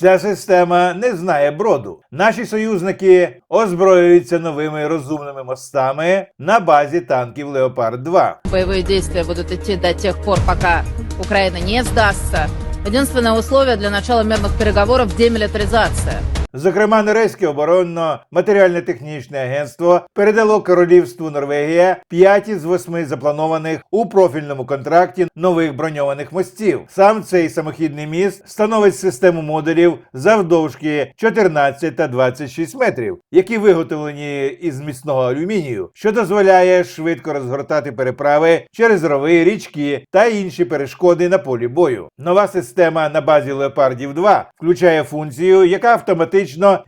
Ця система не знає броду. Наші союзники озброюються новими розумними мостами на базі танків Леопард 2 Бойові действия будуть йти до тих пор, пока Україна не здасться. Единственное условие для начала мирных переговоров – демилитаризация. Зокрема, Норвезьке оборонно-матеріально-технічне агентство передало королівству Норвегія 5 із 8 запланованих у профільному контракті нових броньованих мостів. Сам цей самохідний міст становить систему модулів завдовжки 14 та 26 метрів, які виготовлені із міцного алюмінію, що дозволяє швидко розгортати переправи через рови, річки та інші перешкоди на полі бою. Нова система на базі Леопардів 2 включає функцію, яка автоматично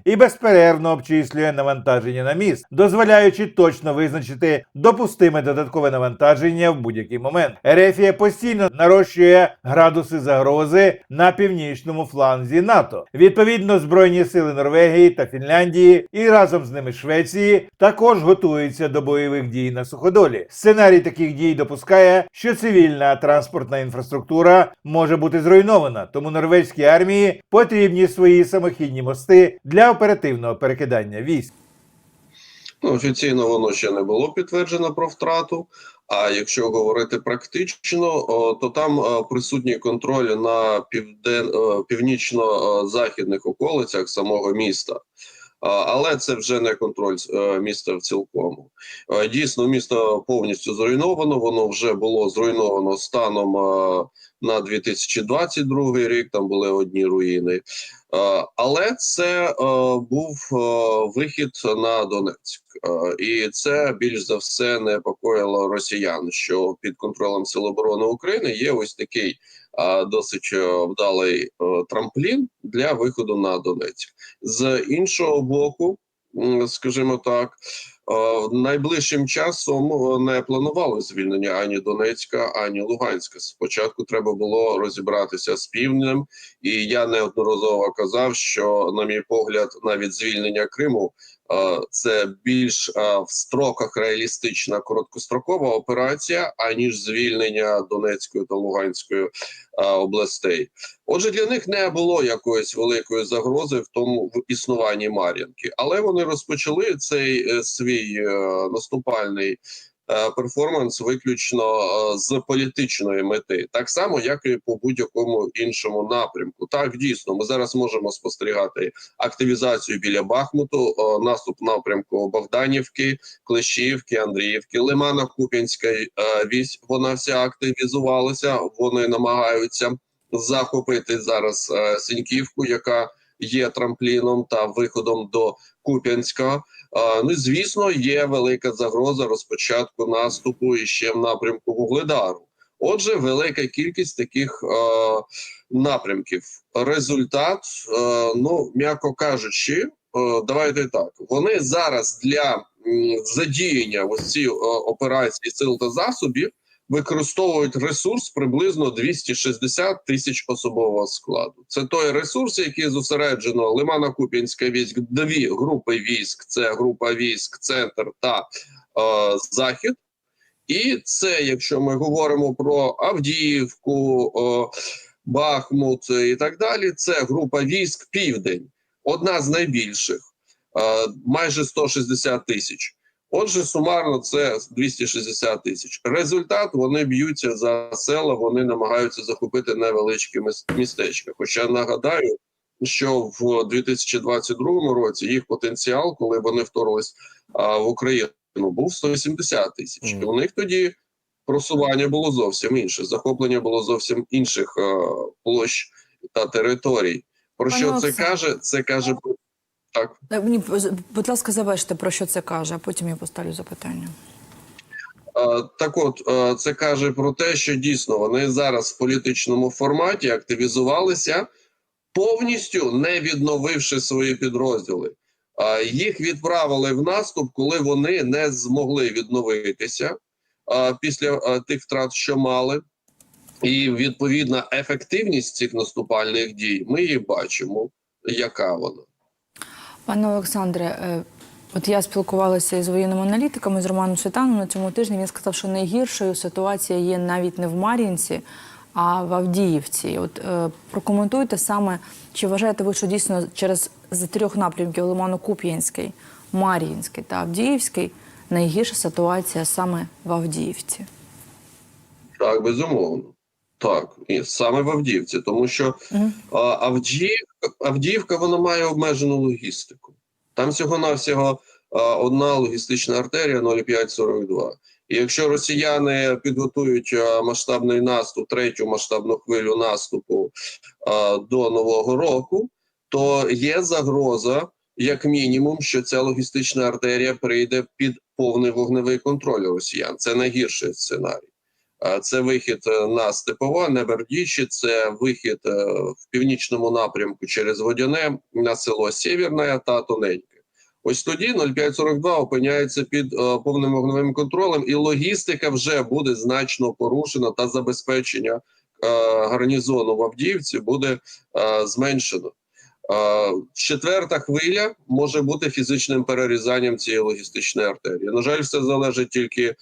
і безперервно обчислює навантаження на міст, дозволяючи точно визначити допустиме додаткове навантаження в будь-який момент. Ерефія постійно нарощує градуси загрози на північному фланзі НАТО. Відповідно, збройні сили Норвегії та Фінляндії і разом з ними Швеції також готуються до бойових дій на суходолі. Сценарій таких дій допускає, що цивільна транспортна інфраструктура може бути зруйнована, тому норвезькій армії потрібні свої самохідні мости для оперативного перекидання військ. Ну, офіційно воно ще не було підтверджено про втрату. А якщо говорити практично, то там присутній контроль на півден... північно-західних околицях самого міста. Але це вже не контроль е, міста в цілкому. Е, Дійсно, місто повністю зруйновано. Воно вже було зруйновано станом е, на 2022 рік. Там були одні руїни. Але це був вихід на Донецьк, і це більш за все непокоїло росіян, що під контролем Сил оборони України є ось такий досить е, вдалий е, трамплін для виходу на Донецьк. З іншого боку, скажімо так. е, Найближчим часом не планували звільнення ані Донецька, ані Луганська. Спочатку треба було розібратися з півднем, і я неодноразово казав, що, на мій погляд, навіть звільнення Криму це більш е, в строках реалістична короткострокова операція, аніж звільнення Донецької та Луганської е, областей. Отже, для них не було якоїсь великої загрози в тому в існуванні Мар'їнки, але вони розпочали цей е, свій е, наступальний. Е, Перформанс виключно е, з політичної мети, так само як і по будь-якому іншому напрямку. Так дійсно, ми зараз можемо спостерігати активізацію біля Бахмуту, е, наступ напрямку Богданівки, Клещівки, Андріївки, Лимана Куп'янська е, вісь. Вона вся активізувалася. Вони намагаються захопити зараз Синьківку, яка є трампліном та виходом до Куп'янська. Ну звісно, є велика загроза розпочатку наступу і ще в напрямку Вугледару. Отже, велика кількість таких е, напрямків. Результат, е, ну м'яко кажучи, е, давайте так. Вони зараз для задіяння ось ці е, операції сил та засобів використовують ресурс приблизно 260 тисяч особового складу. Це той ресурс, який зосереджено Лимано-Куп'янське військ, дві групи військ: це група військ, центр та е, захід. І це, якщо ми говоримо про Авдіївку, о, Бахмут і так далі, це група військ Південь, одна з найбільших, е, майже 160 тисяч. Отже, сумарно це 260 тисяч. Результат вони б'ються за села, вони намагаються захопити невеличкі містечка. Хоча нагадаю, що в 2022 році їх потенціал, коли вони вторглись в Україну, був 180 тисяч. І у них тоді просування було зовсім інше. Захоплення було зовсім інших площ та територій. Про що це каже? Це каже про так. Е, Мені, будь ласка, заверште, про що це каже, а потім я поставлю запитання. Е, Так от е, це каже про те, що дійсно вони зараз в політичному форматі активізувалися, повністю не відновивши свої підрозділи. Їх відправили в наступ, коли вони не змогли відновитися після тих втрат, що мали. І відповідна ефективність цих наступальних дій ми її бачимо, яка вона. Пане Олександре, е, от я спілкувалася із воєнними аналітиками з Романом Світаном на цьому тижні. Він сказав, що найгіршою ситуація є навіть не в Мар'їнці, А в Авдіївці, от е, прокоментуйте саме, чи вважаєте ви, що дійсно через з трьох напрямків Лимано-Куп'янський, Мар'їнський та Авдіївський найгірша ситуація саме в Авдіївці? Так, безумовно. Так, і саме в Авдіївці, тому що а, Авдіївка, Авдіївка вона має обмежену логістику. Там всього-навсього а, одна логістична артерія 0,542. І якщо росіяни підготують масштабний наступ, третю масштабну хвилю наступу а, до Нового року, то є загроза, як мінімум, що ця логістична артерія прийде під повний вогневий контроль росіян. Це найгірший сценарій. А Це вихід е, на Степове, на Бердічі, це вихід е, в північному напрямку через Водяне на село Сєвєрне та Тоненьке. Ось тоді 0542 опиняється під е, повним вогневим контролем, і логістика вже буде значно порушена та забезпечення е, гарнізону в Авдіївці буде е, зменшено. Е, Четверта хвиля може бути фізичним перерізанням цієї логістичної артерії. На жаль, все залежить тільки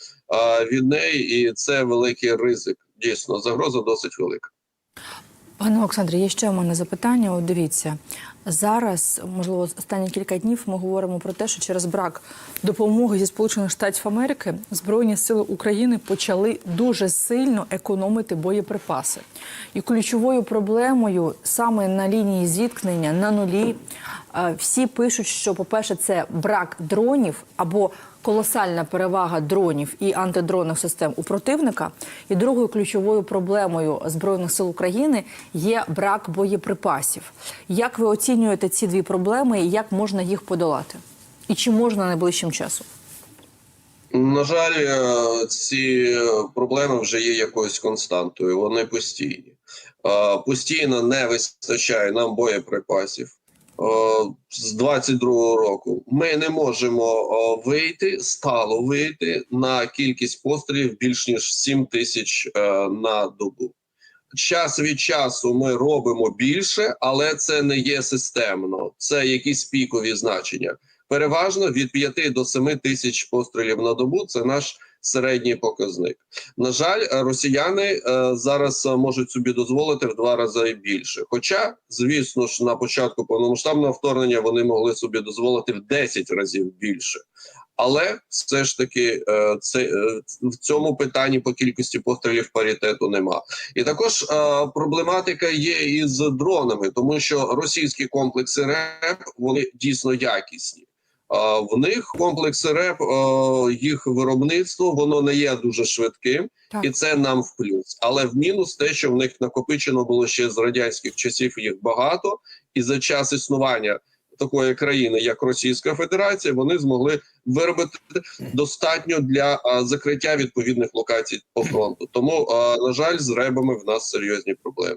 від неї, і це великий ризик. Дійсно, загроза досить велика. Пане Олександре, є ще у мене запитання. От дивіться, зараз, можливо, останні кілька днів ми говоримо про те, що через брак допомоги зі Сполучених Штатів Америки Збройні сили України почали дуже сильно економити боєприпаси. І ключовою проблемою саме на лінії зіткнення на нулі е, всі пишуть, що, по-перше, це брак дронів або колосальна перевага дронів і антидронних систем у противника. І другою ключовою проблемою збройних сил України є брак боєприпасів. Як ви оцінюєте ці дві проблеми і як можна їх подолати? І чи можна найближчим часом? На жаль, е, ці проблеми вже є якоюсь константою. Вони постійні. Е, Постійно не вистачає нам боєприпасів. Е, З 22-го року ми не можемо е, вийти, стало вийти на кількість пострілів більш ніж 7 тисяч е, на добу. Час від часу ми робимо більше, але це не є системно. Це якісь пікові значення. Переважно від 5 до 7 тисяч пострілів на добу це наш середній показник. На жаль, росіяни е, зараз е, можуть собі дозволити в два рази більше. Хоча, звісно ж, на початку повномасштабного вторгнення вони могли собі дозволити в 10 разів більше. Але все ж таки е, це в цьому питанні по кількості пострілів паритету нема. І також проблематика є із дронами, тому що російські комплекси РЕП вони дійсно якісні. В них комплекси РЕП, їх виробництво воно не є дуже швидким, Так. і це нам в плюс. Але в мінус те, що в них накопичено було ще з радянських часів, їх багато, і за час існування такої країни, як Російська Федерація, вони змогли виробити достатньо для закриття відповідних локацій по фронту. Тому, на жаль, з ребами в нас серйозні проблеми.